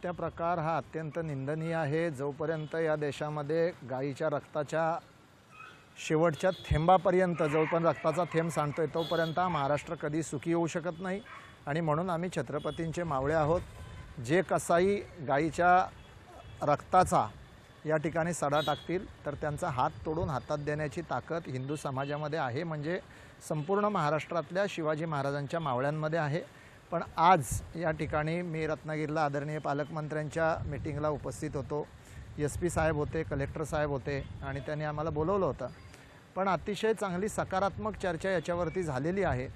हत्या प्रकार हा अत्यंत निंदनीय आहे. जोपर्यंत या देशामध्ये गाईच्या रक्ताच्या शेवटच्या थेंबापर्यंत जोपर्यंत रक्ताचा थेंब सांडतोय तोपर्यंत हा महाराष्ट्र कधी सुखी होऊ शकत नाही. आणि म्हणून आम्ही छत्रपतींचे मावळे आहोत. जे कसाई गाईच्या रक्ताचा या ठिकाणी सडा टाकतील तर त्यांचा हात तोडून हातात देण्याची ताकद हिंदू समाजामध्ये आहे. म्हणजे संपूर्ण महाराष्ट्रातल्या शिवाजी महाराजांच्या मावळ्यांमध्ये आहे. पण आज या ठिकाणी मी रत्नागिरीला आदरणीय पालकमंत्र्यांच्या मिटिंगला उपस्थित होतो. एस पी साहेब होते कलेक्टर साहेब होते आणि त्यांनी आम्हाला बोलवलं होतं. पण अतिशय चांगली सकारात्मक चर्चा याच्यावरती झालेली आहे.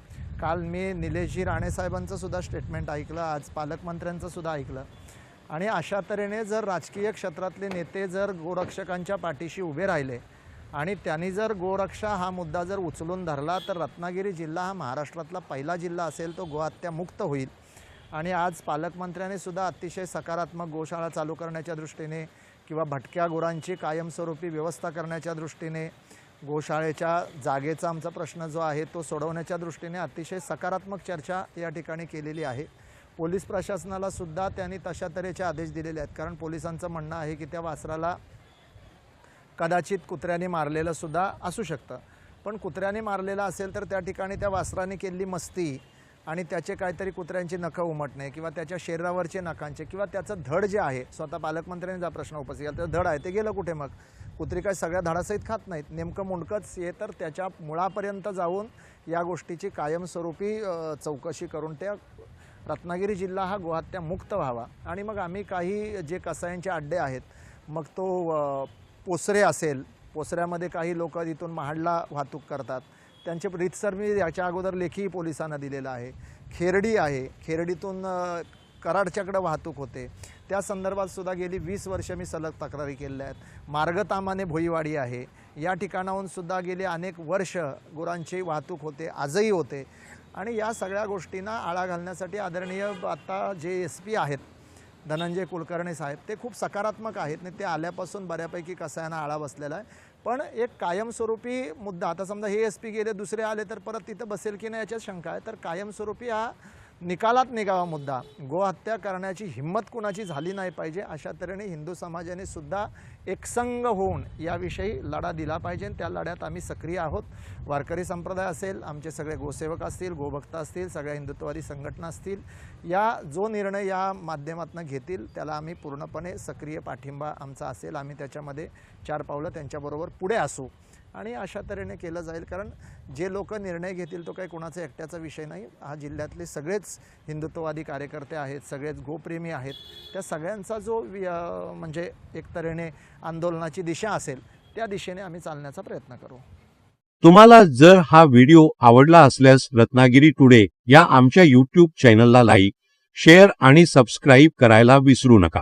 काल मी निलेशजी राणेसाहेबांचंसुद्धा स्टेटमेंट ऐकलं आज पालकमंत्र्यांचंसुद्धा ऐकलं. आणि अशा तऱ्हेने जर राजकीय क्षेत्रातले नेते जर गोरक्षकांच्या पाठीशी उभे राहिले आणि त्यांनी जर गोरक्षा हा मुद्दा जर उचलून धरला तर रत्नागिरी जिल्हा हा महाराष्ट्रातला पहिला जिल्हा असेल तो गोहत्यामुक्त होईल. आणि आज पालकमंत्र्यांनी सुद्धा अतिशय सकारात्मक गोशाळा चालू करण्याच्या दृष्टीने किंवा भटक्या गुरांची कायमस्वरूपी व्यवस्था करण्याच्या दृष्टीने गोशाळेच्या जागेचा आमचा प्रश्न जो आहे तो सोडवण्याच्या दृष्टीने अतिशय सकारात्मक चर्चा या ठिकाणी केलेली आहे. पोलीस प्रशासनाला सुद्धा त्यांनी तशा तऱ्हेचे आदेश दिलेले आहेत. कारण पोलिसांचं म्हणणं आहे की त्या वासराला कदाचित कुत्र्याने मारलेलं सुद्धा असू शकतं. पण कुत्र्याने मारलेलं असेल तर त्या ठिकाणी त्या वासराने केलेली मस्ती आणि त्याचे काहीतरी कुत्र्यांची नखं उमटणे किंवा त्याच्या शरीरावरचे नखांचे किंवा त्याचं धड जे आहे स्वतः पालकमंत्र्यांनी जा प्रश्न उपस्थित केला तर धड आहे ते गेलं कुठे मग? कुत्री काय सगळ्या धडासहित खात नाहीत. नेमकं मुंडकंच हे तर त्याच्या मुळापर्यंत जाऊन या गोष्टीची कायमस्वरूपी चौकशी करून त्या रत्नागिरी जिल्हा हा गोहत्या मुक्त व्हावा. आणि मग आम्ही काही जे कसायांचे अड्डे आहेत मग तो पोसरे असेल पोसऱ्यामध्ये काही लोक इथून महाडला वाहतूक करतात. त्यांचे रीतसर मी याच्या अगोदर लेखी पोलिसांना दिलेला आहे. खेरडी आहे. खेरडीतून कराडच्याकडं वाहतूक होते. त्या संदर्भात सुद्धा गेली वीस वर्ष मी सलग तक्रारी केलेल्या आहेत. मार्गतामाने भोईवाडी आहे. या ठिकाणाहून सुद्धा गेली अनेक वर्ष गुरांची वाहतूक होते आजही होते. आणि या सगळ्या गोष्टींना आळा घालण्यासाठी आदरणीय आता जे एस पी आहेत धनंजय कुलकर्णी साहेब ते खूप सकारात्मक आहेत आणि ते आल्यापासून बऱ्यापैकी कसायांना आळा बसलेला आहे. पण एक कायमस्वरूपी मुद्दा आता समजा हे एस पी गेले दुसरे आले तर परत तिथं बसेल की नाही याच्यात शंका आहे. तर कायमस्वरूपी हा निकालात निघावा मुद्दा. गोहत्या करण्याची हिंमत कुणाची झाली नाही पाहिजे? अशा तऱ्हेने हिंदू समाजाने सुद्धा एकसंग होऊन याविषयी लढा दिला पाहिजे. त्या लढ्यात आम्ही सक्रिय आहोत. वारकरी संप्रदाय असेल आमचे सगळे गोसेवक असतील गोभक्त असतील सगळ्या हिंदुत्ववादी संघटना असतील या जो निर्णय या माध्यमातून घेतील त्याला आम्ही पूर्णपणे सक्रिय पाठिंबा आमचा असेल. आम्ही त्याच्यामध्ये चार पावलं त्यांच्याबरोबर पुढे असू. आणि अशा तऱ्हेने केलं जाईल. कारण जे लोक निर्णय घेतील तो काही कोणाचा एकट्याचा विषय नाही. हा जिल्ह्यातले सगळेच हिंदुत्ववादी कार्यकर्ते आहेत सगळेच गोप्रेमी आहेत. त्या सगळ्यांचा जो वि- म्हणजे एक तऱ्हेने आंदोलनाची दिशा असेल त्या दिशेने आम्ही चालण्याचा प्रयत्न करू. तुम्हाला जर हा व्हिडिओ आवडला असल्यास रत्नागिरी टुडे या आमच्या यूट्यूब चॅनलला लाईक शेअर आणि सबस्क्राईब करायला विसरू नका.